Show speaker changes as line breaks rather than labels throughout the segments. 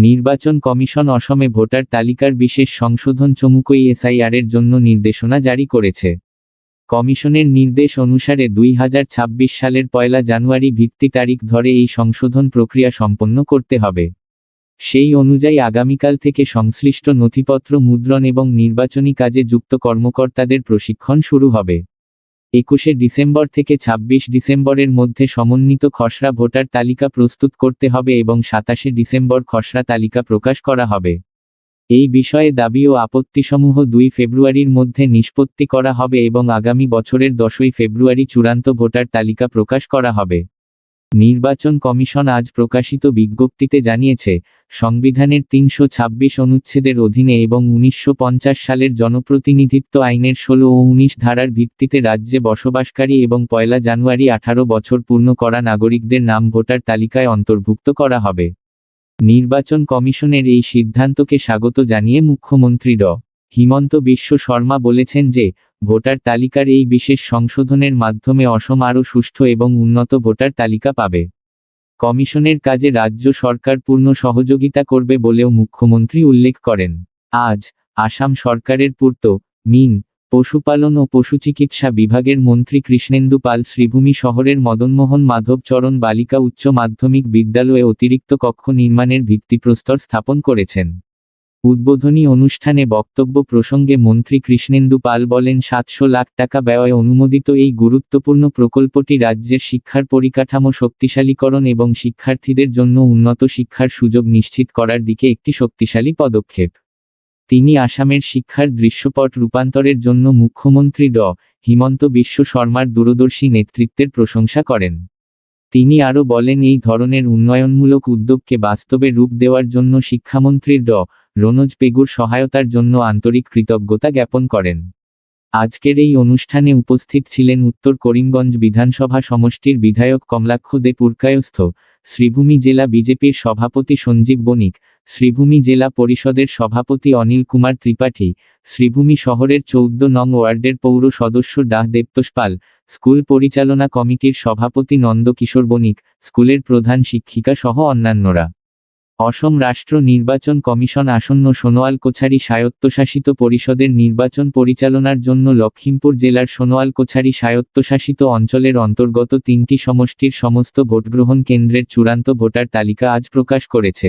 নির্বাচন কমিশন অসমে ভোটার তালিকার বিশেষ সংশোধন চমুকই এসআইআরের জন্য নির্দেশনা জারি করেছে। কমিশনের নির্দেশ অনুসারে দুই হাজার ছাব্বিশ সালের পয়লা জানুয়ারি ভিত্তি তারিখ ধরে এই সংশোধন প্রক্রিয়া সম্পন্ন করতে হবে। সেই অনুযায়ী আগামীকাল থেকে সংশ্লিষ্ট নথিপত্র, মুদ্রণ এবং নির্বাচনী কাজে যুক্ত কর্মকর্তাদের প্রশিক্ষণ শুরু হবে। একুশে ডিসেম্বর থেকে ২৬ ডিসেম্বরের মধ্যে সমন্বিত খসড়া ভোটার তালিকা প্রস্তুত করতে হবে এবং সাতাশে ডিসেম্বর খসড়া তালিকা প্রকাশ করা হবে। এই বিষয়ে দাবি ও আপত্তিসমূহ দুই ফেব্রুয়ারির মধ্যে নিষ্পত্তি করা হবে এবং আগামী বছরের দশই ফেব্রুয়ারি চূড়ান্ত ভোটার তালিকা প্রকাশ করা হবে। নির্বাচন কমিশন আজ প্রকাশিত বিজ্ঞপ্তিতে জানিয়েছে, সংবিধানের তিনশো ছাব্বিশ অনুচ্ছেদের অধীনে এবং উনিশশো পঞ্চাশ সালের জনপ্রতিনিধিত্ব আইনের ষোলো ও উনিশ ধারার ভিত্তিতে রাজ্যে বসবাসকারী এবং পয়লা জানুয়ারি আঠারো বছর পূর্ণ করা নাগরিকদের নাম ভোটার তালিকায় অন্তর্ভুক্ত করা হবে। নির্বাচন কমিশনের এই সিদ্ধান্তকে স্বাগত জানিয়ে মুখ্যমন্ত্রী ড হিমন্ত বিশ্ব শর্মা বলেছেন যে, ভোটার তালিকার এই বিশেষ সংশোধনের মাধ্যমে অসম আরও সুষ্ঠু এবং উন্নত ভোটার তালিকা পাবে। কমিশনের কাজে রাজ্য সরকার পূর্ণ সহযোগিতা করবে বলেও মুখ্যমন্ত্রী উল্লেখ করেন। আজ, আসাম সরকারের পূর্ত, মিন, পশুপালন ও পশুচিকিৎসা বিভাগের মন্ত্রী কৃষ্ণেন্দু পাল শ্রীভূমি শহরের মদনমোহন মাধবচরণ বালিকা উচ্চ মাধ্যমিক বিদ্যালয়ে অতিরিক্ত কক্ষ নির্মাণের ভিত্তিপ্রস্তর স্থাপন করেছেন। উদ্বোধনী অনুষ্ঠানে বক্তব্য প্রসঙ্গে মন্ত্রী কৃষ্ণেন্দু পাল বলেন, সাতশো লাখ টাকা ব্যয়ে অনুমোদিত এই গুরুত্বপূর্ণ প্রকল্পটি রাজ্যের শিক্ষার পরিকাঠামো শক্তিশালীকরণ এবং শিক্ষার্থীদের জন্য উন্নত শিক্ষার সুযোগ নিশ্চিত করার দিকে একটি শক্তিশালী পদক্ষেপ। তিনি আসামের শিক্ষার দৃশ্যপট রূপান্তরের জন্য মুখ্যমন্ত্রী ড. হিমন্ত বিশ্ব শর্মার দূরদর্শী নেতৃত্বের প্রশংসা করেন। তিনি আরও বলেন, এই ধরনের উন্নয়নমূলক উদ্যোগকে বাস্তবে রূপ দেওয়ার জন্য শিক্ষামন্ত্রীর ড. রনোজ পেগুর সহায়তার জন্য আন্তরিক কৃতজ্ঞতা জ্ঞাপন করেন। আজকের এই অনুষ্ঠানে উপস্থিত ছিলেন উত্তর করিমগঞ্জ বিধানসভা সমষ্টির বিধায়ক কমলাক্ষ দে পুরকায়স্থ, শ্রীভূমি জেলা বিজেপির সভাপতি সঞ্জীব বণিক, শ্রীভূমি জেলা পরিষদের সভাপতি অনিল কুমার ত্রিপাঠী, শ্রীভূমি শহরের চৌদ্দ নং ওয়ার্ডের পৌর সদস্য ডাহ দেবতোষ পাল, স্কুল পরিচালনা কমিটির সভাপতি নন্দকিশোর বণিক, স্কুলের প্রধান শিক্ষিকা সহ অন্যান্যরা। অসম রাষ্ট্র নির্বাচন কমিশন আসন্ন সোনোয়াল কোছারি স্বায়ত্তশাসিত পরিষদের নির্বাচন পরিচালনার জন্য লখিমপুর জেলার সোনোয়াল কোছারি স্বায়ত্তশাসিত অঞ্চলের অন্তর্গত তিনটি সমষ্টির সমস্ত ভোটগ্রহণ কেন্দ্রের চূড়ান্ত ভোটার তালিকা আজ প্রকাশ করেছে।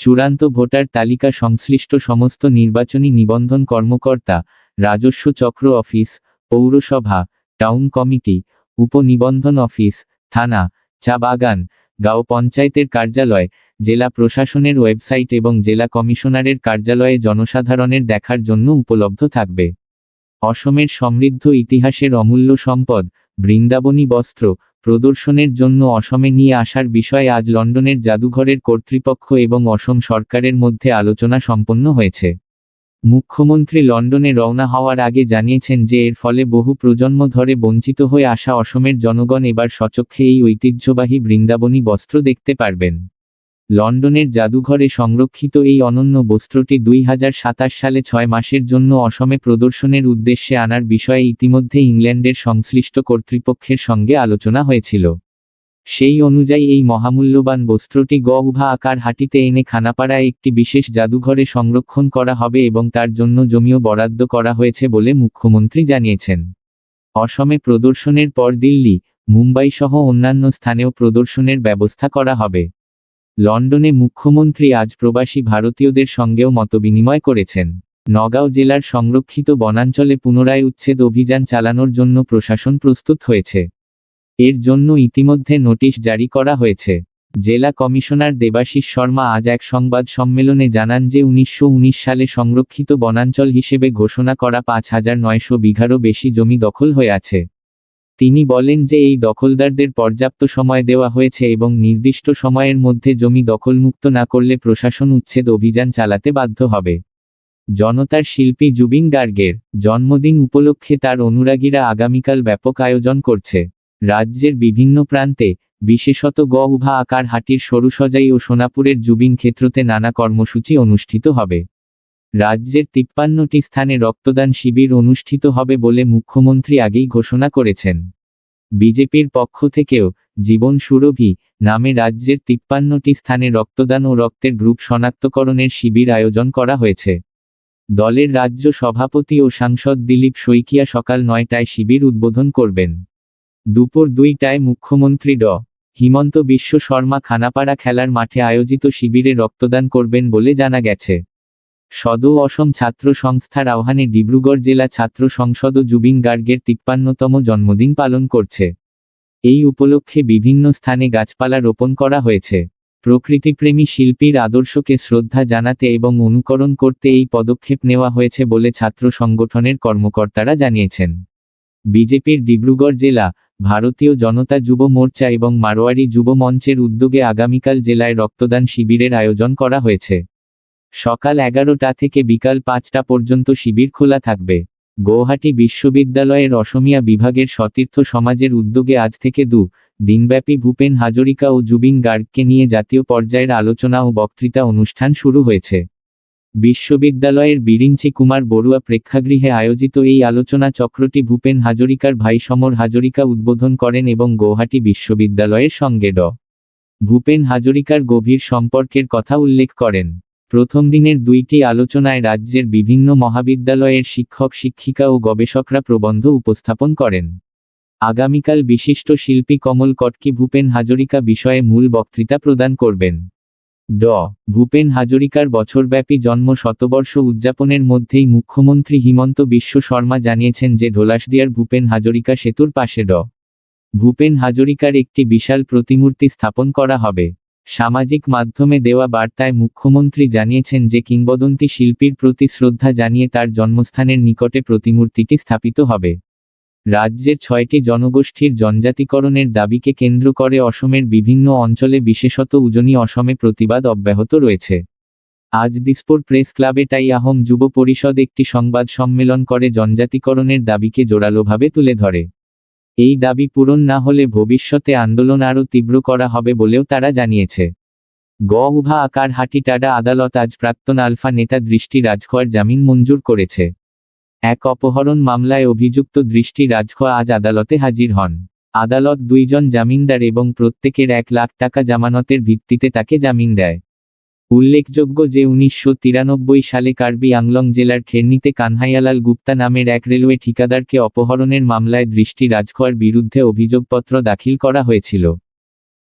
চূড়ান্ত ভোটার তালিকা সংশ্লিষ্ট সমস্ত নির্বাচনী নিবন্ধন কর্মকর্তা, রাজস্ব চক্র অফিস, পৌরসভা, টাউন কমিটি উপনিবন্ধন অফিস, থানা, চা বাগান, গাঁও পঞ্চায়েতের কার্যালয় জেলা প্রশাসনের ওয়েবসাইট এবং জেলা কমিশনারের কার্যালয়ে জনসাধারণের দেখার জন্য উপলব্ধ থাকবে। অসমের সমৃদ্ধ ইতিহাসের অমূল্য সম্পদ, বৃন্দাবনী বস্ত্র, প্রদর্শনের জন্য অসমে নিয়ে আসার বিষয়ে আজ লন্ডনের জাদুঘরের কর্তৃপক্ষ এবং অসম সরকারের মধ্যে আলোচনা সম্পন্ন হয়েছে। মুখ্যমন্ত্রী লন্ডনে রওনা হওয়ার আগে জানিয়েছেন যে এর ফলে বহু প্রজন্ম ধরে বঞ্চিত হয়ে আসা অসমের জনগণ এবার সচক্ষে এই ঐতিহ্যবাহী বৃন্দাবনী বস্ত্র দেখতে পারবেন। লন্ডনের জাদুঘরে সংরক্ষিত এই অনন্য বস্ত্রটি দুই হাজার সাতাশ সালে ছয় মাসের জন্য অসমে প্রদর্শনের উদ্দেশ্যে আনার বিষয়ে ইতিমধ্যে ইংল্যান্ডের সংশ্লিষ্ট কর্তৃপক্ষের সঙ্গে আলোচনা হয়েছিল। সেই অনুযায়ী এই মহামূল্যবান বস্ত্রটি গ উভা আকার হাটিতে এনে খানাপাড়ায় একটি বিশেষ জাদুঘরে সংরক্ষণ করা হবে এবং তার জন্য জমিও বরাদ্দ করা হয়েছে বলে মুখ্যমন্ত্রী জানিয়েছেন। অসমে প্রদর্শনের পর দিল্লি, মুম্বাই সহ অন্যান্য স্থানেও প্রদর্শনের ব্যবস্থা করা হবে। লন্ডনে মুখ্যমন্ত্রী আজ প্রবাসী ভারতীয়দের সঙ্গেও মতবিনিময় করেছেন। নগাঁও জেলার সংরক্ষিত বনাঞ্চলে পুনরায় উচ্ছেদ অভিযান চালানোর জন্য প্রশাসন প্রস্তুত হয়েছে। এর জন্য ইতিমধ্যে নোটিশ জারি করা হয়েছে। জেলা কমিশনার দেবাশিস শর্মা আজ এক সংবাদ সম্মেলনে জানান যে উনিশশো উনিশ সালে সংরক্ষিত বনাঞ্চল হিসেবে ঘোষণা করা পাঁচ হাজার নয়শো বিঘারও বেশি জমি দখল হয়ে আছে। তিনি বলেন যে এই দখলদারদের পর্যাপ্ত সময় দেওয়া হয়েছে এবং নির্দিষ্ট সময়ের মধ্যে জমি দখলমুক্ত না করলে প্রশাসন উচ্ছেদ অভিযান চালাতে বাধ্য হবে। জনতার শিল্পী জুবিন গার্গের জন্মদিন উপলক্ষে তার অনুরাগীরা আগামীকাল ব্যাপক আয়োজন করছে। রাজ্যের বিভিন্ন প্রান্তে বিশেষত গ উভা আকার হাটির সরুসজাই ও সোনাপুরের জুবিন ক্ষেত্রতে নানা কর্মসূচি অনুষ্ঠিত হবে। রাজ্যের তিপ্পান্নটি স্থানে রক্তদান শিবির অনুষ্ঠিত হবে বলে মুখ্যমন্ত্রী আগেই ঘোষণা করেছেন। বিজেপির পক্ষ থেকেও জীবন সুরভি নামে রাজ্যের তিপ্পান্নটি স্থানে রক্তদান ও রক্তের গ্রুপ শনাক্তকরণের শিবির আয়োজন করা হয়েছে। দলের রাজ্য সভাপতি ও সাংসদ দিলীপ শইকিয়া সকাল নয়টায় শিবির উদ্বোধন করবেন। দুপুর দুইটায় মুখ্যমন্ত্রী ড। হিমন্ত বিশ্ব শর্মা খানাপাড়া খেলার মাঠে আয়োজিত শিবিরে রক্তদান করবেন বলে জানা গেছে। সদৌ অসম ছাত্র সংস্থার আহ্বানে ডিব্রুগড় জেলা ছাত্র সংসদ জুবিন গার্গের তিপ্পান্নতম জন্মদিন পালন করছে। এই উপলক্ষে বিভিন্ন স্থানে গাছপালা রোপণ করা হয়েছে। প্রকৃতিপ্রেমী শিল্পীর আদর্শকে শ্রদ্ধা জানাতে এবং অনুকরণ করতে এই পদক্ষেপ নেওয়া হয়েছে বলে ছাত্র সংগঠনের কর্মকর্তারা জানিয়েছেন। বিজেপির ডিব্রুগড় জেলা, ভারতীয় জনতা যুব মোর্চা এবং মারোয়ারি যুব মঞ্চের উদ্যোগে আগামীকাল জেলায় রক্তদান শিবিরের আয়োজন করা হয়েছে। সকাল এগারোটা থেকে বিকাল পাঁচটা পর্যন্ত শিবির খোলা থাকবে। গৌহাটি বিশ্ববিদ্যালয়ের অসমিয়া বিভাগের সতীর্থ সমাজের উদ্যোগে আজ থেকে দু, দিনব্যাপী ভূপেন হাজরিকা ও জুবিন গার্গকে নিয়ে জাতীয় পর্যায়ের আলোচনা ও বক্তৃতা অনুষ্ঠান শুরু হয়েছে। বিশ্ববিদ্যালয়ের বিরিঞ্চি কুমার বড়ুয়া প্রেক্ষাগৃহে আয়োজিত এই আলোচনা চক্রটি ভূপেন হাজরিকার ভাই সমর হাজরিকা উদ্বোধন করেন এবং গৌহাটি বিশ্ববিদ্যালয়ের সঙ্গে ড। ভূপেন হাজরিকার গভীর সম্পর্কের কথা উল্লেখ করেন। প্রথম দিনের দুইটি আলোচনায় রাজ্যের বিভিন্ন মহাবিদ্যালয়ের শিক্ষক, শিক্ষিকা ও গবেষকরা প্রবন্ধ উপস্থাপন করেন। আগামীকাল বিশিষ্ট শিল্পী কমল কটকি ভূপেন হাজরিকা বিষয়ে মূল বক্তৃতা প্রদান করবেন। ড. ভূপেন হাজরিকার বছরব্যাপী জন্ম শতবর্ষ উদযাপনের মধ্যেই মুখ্যমন্ত্রী হিমন্ত বিশ্ব শর্মা জানিয়েছেন যে ঢোলাসদিয়ার ভূপেন হাজরিকা সেতুর পাশে ড। ভূপেন হাজরিকার একটি বিশাল প্রতিমূর্তি স্থাপন করা হবে। সামাজিক মাধ্যমে দেওয়া বার্তায় মুখ্যমন্ত্রী জানিয়েছেন যে কিংবদন্তি শিল্পীর প্রতি শ্রদ্ধা জানিয়ে তার জন্মস্থানের নিকটে প্রতিমূর্তিটি স্থাপিত হবে। রাজ্যের ছয়টি জনগোষ্ঠীর জনজাতিকরণের দাবিকে কেন্দ্র করে অসমের বিভিন্ন অঞ্চলে বিশেষত উজনি অসমে প্রতিবাদ অব্যাহত রয়েছে। আজ দিসপুর প্রেস ক্লাবে টাই আহোম যুব পরিষদ একটি সংবাদ সম্মেলন করে জনজাতিকরণের দাবিকে জোরালোভাবে তুলে ধরে। এই দাবি পূরণ না হলে ভবিষ্যতে আন্দোলন আরও তীব্র করা হবে বলেও তারা জানিয়েছে। গ উভা আকার হাটি টাডা আদালত আজ প্রাক্তন আলফা নেতা দৃষ্টি রাজখোয়ার জামিন মঞ্জুর করেছে। এক অপহরণ মামলায় অভিযুক্ত দৃষ্টি রাজখোয়া আজ আদালতে হাজির হন। আদালত দুইজন জামিনদার এবং প্রত্যেকের এক লাখ টাকা জামানতের ভিত্তিতে তাকে জামিন দেয়। উল্লেখযোগ্য যে উনিশশো তিরানব্বই সালে কার্বি আংলং জেলার খেরনিতে কানহাইয়ালাল গুপ্তা নামের এক রেলওয়ে ঠিকাদারকে অপহরণের মামলায় দৃষ্টি রাজখোয়ার বিরুদ্ধে অভিযোগপত্র দাখিল করা হয়েছিল।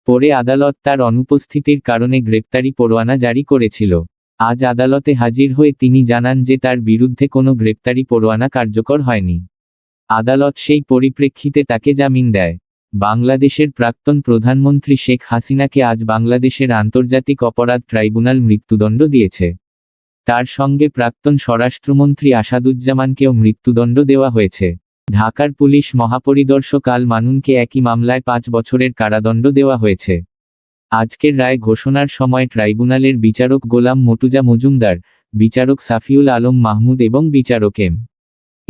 পরে আদালত তার অনুপস্থিতির কারণে গ্রেপ্তারি পরোয়ানা জারি করেছিল। আজ আদালতে হাজির হয়ে তিনি জানান যে তার বিরুদ্ধে কোনো গ্রেপ্তারি পরোয়ানা কার্যকর হয়নি। আদালত সেই পরিপ্রেক্ষিতে তাকে জামিন দেয়। বাংলাদেশের প্রাক্তন প্রধানমন্ত্রী শেখ হাসিনাকে আজ বাংলাদেশের আন্তর্জাতিক অপরাধ ট্রাইব্যুনাল মৃত্যুদণ্ড দিয়েছে। তার সঙ্গে প্রাক্তন স্বরাষ্ট্রমন্ত্রী আসাদুজ্জামানকেও মৃত্যুদণ্ড দেওয়া হয়েছে। ঢাকার পুলিশ মহাপরিদর্শক আল মানুনকে একই মামলায় পাঁচ বছরের কারাদণ্ড দেওয়া হয়েছে। আজকের রায় ঘোষণার সময় ট্রাইব্যুনালের বিচারক গোলাম মটুজা মজুমদার, বিচারক সাফিউল আলম মাহমুদ এবং বিচারক এম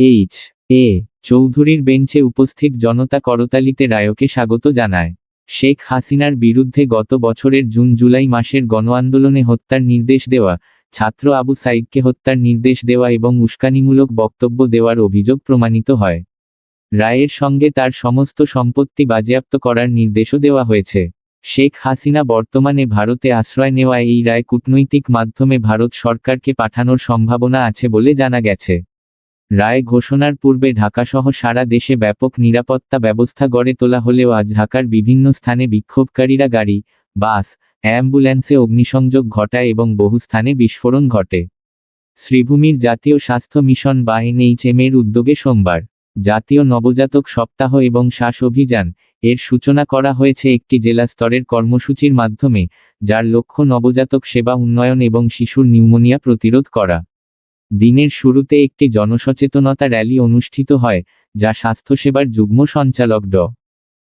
এইচ এ, চৌধুরীর বেঞ্চে উপস্থিত জনতা করতালিতে রায়কে স্বাগত জানায়। শেখ হাসিনার বিরুদ্ধে গত বছরের জুন জুলাই মাসের গণ আন্দোলনে হত্যার নির্দেশ দেওয়া, ছাত্র আবু সাইদকে হত্যার নির্দেশ দেওয়া এবং উস্কানিমূলক বক্তব্য দেওয়ার অভিযোগ প্রমাণিত হয়। রায়ের সঙ্গে তার সমস্ত সম্পত্তি বাজেয়াপ্ত করার নির্দেশও দেওয়া হয়েছে। শেখ হাসিনা বর্তমানে ভারতে আশ্রয় নেওয়া এই রায় কূটনৈতিক মাধ্যমে ভারত সরকারকে পাঠানোর সম্ভাবনা আছে বলে জানা গেছে। রায় ঘোষণার পূর্বে ঢাকাসহ সারা দেশে ব্যাপক নিরাপত্তা ব্যবস্থা গড়ে তোলা হলেও আজ ঢাকার বিভিন্ন স্থানে বিক্ষোভকারীরা গাড়ি, বাস অ্যাম্বুল্যান্সে অগ্নিসংযোগ ঘটায় এবং বহু স্থানে বিস্ফোরণ ঘটে। শ্রীভূমির জাতীয় স্বাস্থ্য মিশন বা এনএইচএম এর উদ্যোগে সোমবার জাতীয় নবজাতক সপ্তাহ এবং শ্বাস অভিযান এর সূচনা করা হয়েছে একটি জেলা স্তরের কর্মসূচির মাধ্যমে, যার লক্ষ্য নবজাতক সেবা উন্নয়ন এবং শিশুর নিউমোনিয়া প্রতিরোধ করা। দিনের শুরুতে একটি জনসচেতনতা র্যালি অনুষ্ঠিত হয়, যা স্বাস্থ্যসেবার যুগ্ম সঞ্চালক ড.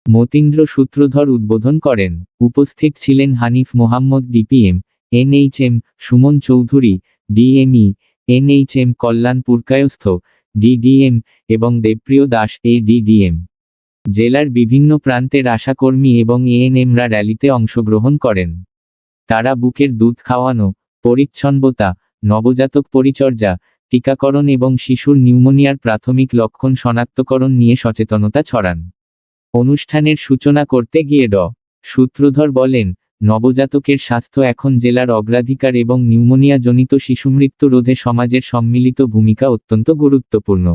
মতীন্দ্র সূত্রধর উদ্বোধন করেন। উপস্থিত ছিলেন Hanif Mohammad DPM, NHM, Suman Chowdhury, DME, NHM Kalyan Purkayastha, DDM এবং দেবপ্রিয় দাস এ ডিডিএম জেলার বিভিন্ন প্রান্তের আশাকর্মী এবং এএনএমরা র্যালিতে অংশগ্রহণ করেন। তারা বুকের দুধ খাওয়ানো, পরিচ্ছন্নতা নবজাতক পরিচর্যা, টিকাকরণ এবং শিশুর নিউমোনিয়ার প্রাথমিক লক্ষণ শনাক্তকরণ নিয়ে সচেতনতা ছড়ান। অনুষ্ঠানের সূচনা করতে গিয়ে ড. সূত্রধর বলেন, নবজাতকের স্বাস্থ্য এখন জেলার অগ্রাধিকার এবং নিউমোনিয়াজনিত শিশুমৃত্যু রোধে সমাজের সম্মিলিত ভূমিকা অত্যন্ত গুরুত্বপূর্ণ।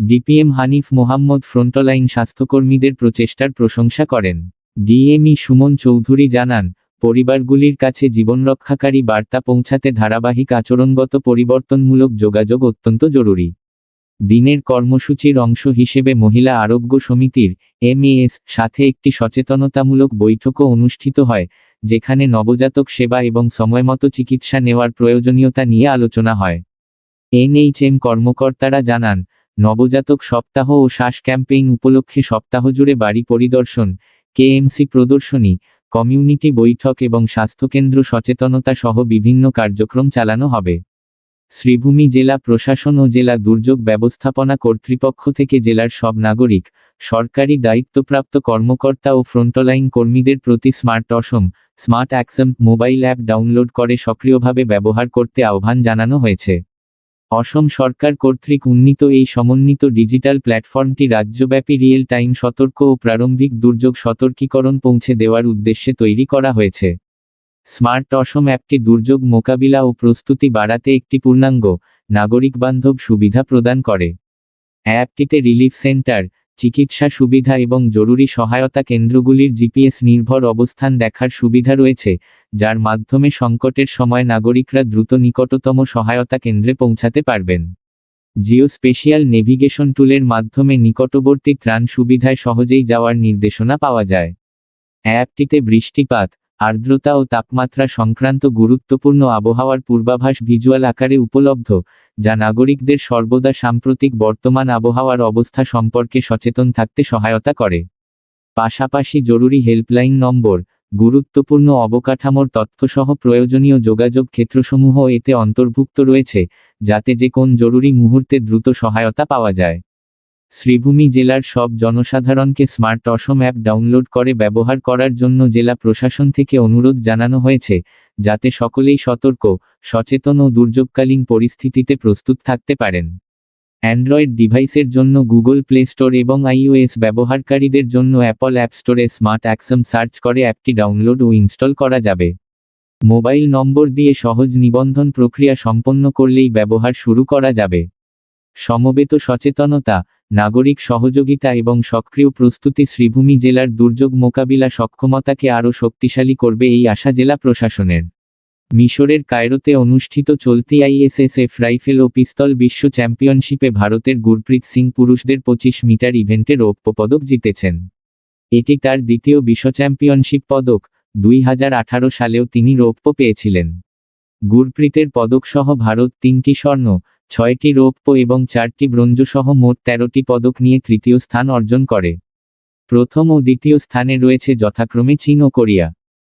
ডিপিএম হানিফ মোহাম্মদ ফ্রন্টলাইন স্বাস্থ্যকর্মীদের প্রচেষ্টার প্রশংসা করেন। ডিএমই সুমন চৌধুরী জানান পরিবারগুলির কাছে জীবনরক্ষাকারী বার্তা পৌঁছাতে ধারাবাহিক আচরণগত পরিবর্তনমূলক যোগাযোগ অত্যন্ত জরুরি। দিনের কর্মসূচির অংশ হিসেবে মহিলা আরোগ্য সমিতির এমএএস সাথে একটি সচেতনতামূলক বৈঠকও অনুষ্ঠিত হয়, যেখানে নবজাতক সেবা এবং সময়মতো চিকিৎসা নেওয়ার প্রয়োজনীয়তা নিয়ে আলোচনা হয়। এনএইচএম কর্মকর্তারা জানান, নবজাতক সপ্তাহ ও শ্বাস ক্যাম্পেইন উপলক্ষে সপ্তাহ জুড়ে বাড়ি পরিদর্শন, কেএমসি প্রদর্শনী কমিউনিটি বৈঠক এবং স্বাস্থ্যকেন্দ্র সচেতনতা সহ বিভিন্ন কার্যক্রম চালানো হবে। শ্রীভূমি জেলা প্রশাসন ও জেলা দুর্যোগ ব্যবস্থাপনা কর্তৃপক্ষ থেকে জেলার সব নাগরিক, সরকারি দায়িত্বপ্রাপ্ত কর্মকর্তা ও ফ্রন্টলাইন কর্মীদের প্রতি smart Assam, smart Axom mobile app download করে সক্রিয়ভাবে ব্যবহার করতে আহ্বান জানানো হয়েছে। অসম সরকার কর্তৃক উন্নীত এই সমন্বিত ডিজিটাল প্ল্যাটফর্মটি রাজ্যব্যাপী রিয়েল টাইম সতর্ক ও প্রারম্ভিক দুর্যোগ সতর্কীকরণ পৌঁছে দেওয়ার উদ্দেশ্যে তৈরি করা হয়েছে। স্মার্ট অসম অ্যাপটি দুর্যোগ মোকাবিলা ও প্রস্তুতি বাড়াতে একটি পূর্ণাঙ্গ নাগরিক বান্ধব সুবিধা প্রদান করে। অ্যাপটিতে রিলিফ সেন্টার চিকিৎসা সুবিধা এবং জরুরি সহায়তা কেন্দ্রগুলির জিপিএস নির্ভর অবস্থান দেখার সুবিধা রয়েছে, যার মাধ্যমে সংকটের সময় নাগরিকরা দ্রুত নিকটতম সহায়তা কেন্দ্রে পৌঁছাতে পারবেন। জিও স্পেশিয়াল নেভিগেশন টুলের মাধ্যমে নিকটবর্তী ত্রাণ সুবিধায় সহজেই যাওয়ার নির্দেশনা পাওয়া যায়। অ্যাপটিতে বৃষ্টিপাত আর্দ্রতা ও তাপমাত্রা সংক্রান্ত গুরুত্বপূর্ণ আবহাওয়ার পূর্বাভাস ভিজুয়াল আকারে উপলব্ধ, যা নাগরিকদের সর্বদা সাম্প্রতিক বর্তমান আবহাওয়ার অবস্থা সম্পর্কে সচেতন থাকতে সহায়তা করে। পাশাপাশি জরুরি হেল্পলাইন নম্বর, গুরুত্বপূর্ণ অবকাঠামোর তথ্যসহ প্রয়োজনীয় যোগাযোগ ক্ষেত্রসমূহ এতে অন্তর্ভুক্ত রয়েছে, যাতে যে কোন জরুরি মুহূর্তে দ্রুত সহায়তা পাওয়া যায়। শ্রীভূমি জেলার সব জনসাধারণকে স্মার্ট অসম অ্যাপ ডাউনলোড করে ব্যবহার করার জন্য জেলা প্রশাসন থেকে অনুরোধ জানানো হয়েছে, যাতে সকলেই সতর্ক, সচেতন ও দুর্যোগকালীন পরিস্থিতিতে প্রস্তুত থাকতে পারেন। অ্যান্ড্রয়েড ডিভাইসের জন্য গুগল প্লে স্টোর এবং আইওএস ব্যবহারকারীদের জন্য অ্যাপল অ্যাপ স্টোরে স্মার্ট অ্যাকসম সার্চ করে অ্যাপটি ডাউনলোড ও ইনস্টল করা যাবে। মোবাইল নম্বর দিয়ে সহজ নিবন্ধন প্রক্রিয়া সম্পন্ন করলেই ব্যবহার শুরু করা যাবে। সমবেত সচেতনতা নাগরিক সহযোগিতা এবং সক্রিয় প্রস্তুতি শ্রীভূমি জেলার দুর্যোগ মোকাবিলা সক্ষমতাকে আরও শক্তিশালী করবে এই আশা জেলা প্রশাসনের। মিশরের কায়রোতে অনুষ্ঠিত চলতি আইএসএসএফ রাইফেল ও পিস্তল বিশ্ব চ্যাম্পিয়নশিপে ভারতের গুরপ্রীত সিং পুরুষদের পঁচিশ মিটার ইভেন্টে রৌপ্য পদক জিতেছেন। এটি তার দ্বিতীয় বিশ্ব চ্যাম্পিয়নশিপ পদক, দুই হাজার আঠারো সালেও তিনি রৌপ্য পেয়েছিলেন। গুরপ্রীতের পদকসহ ভারত তিনটি স্বর্ণ ছয়টি রৌপ্য এবং চারটি ব্রঞ্জসহ মোট তেরোটি পদক নিয়ে তৃতীয় স্থান অর্জন করে। প্রথম ও দ্বিতীয় স্থানে রয়েছে যথাক্রমে চীন ও কোরিয়া।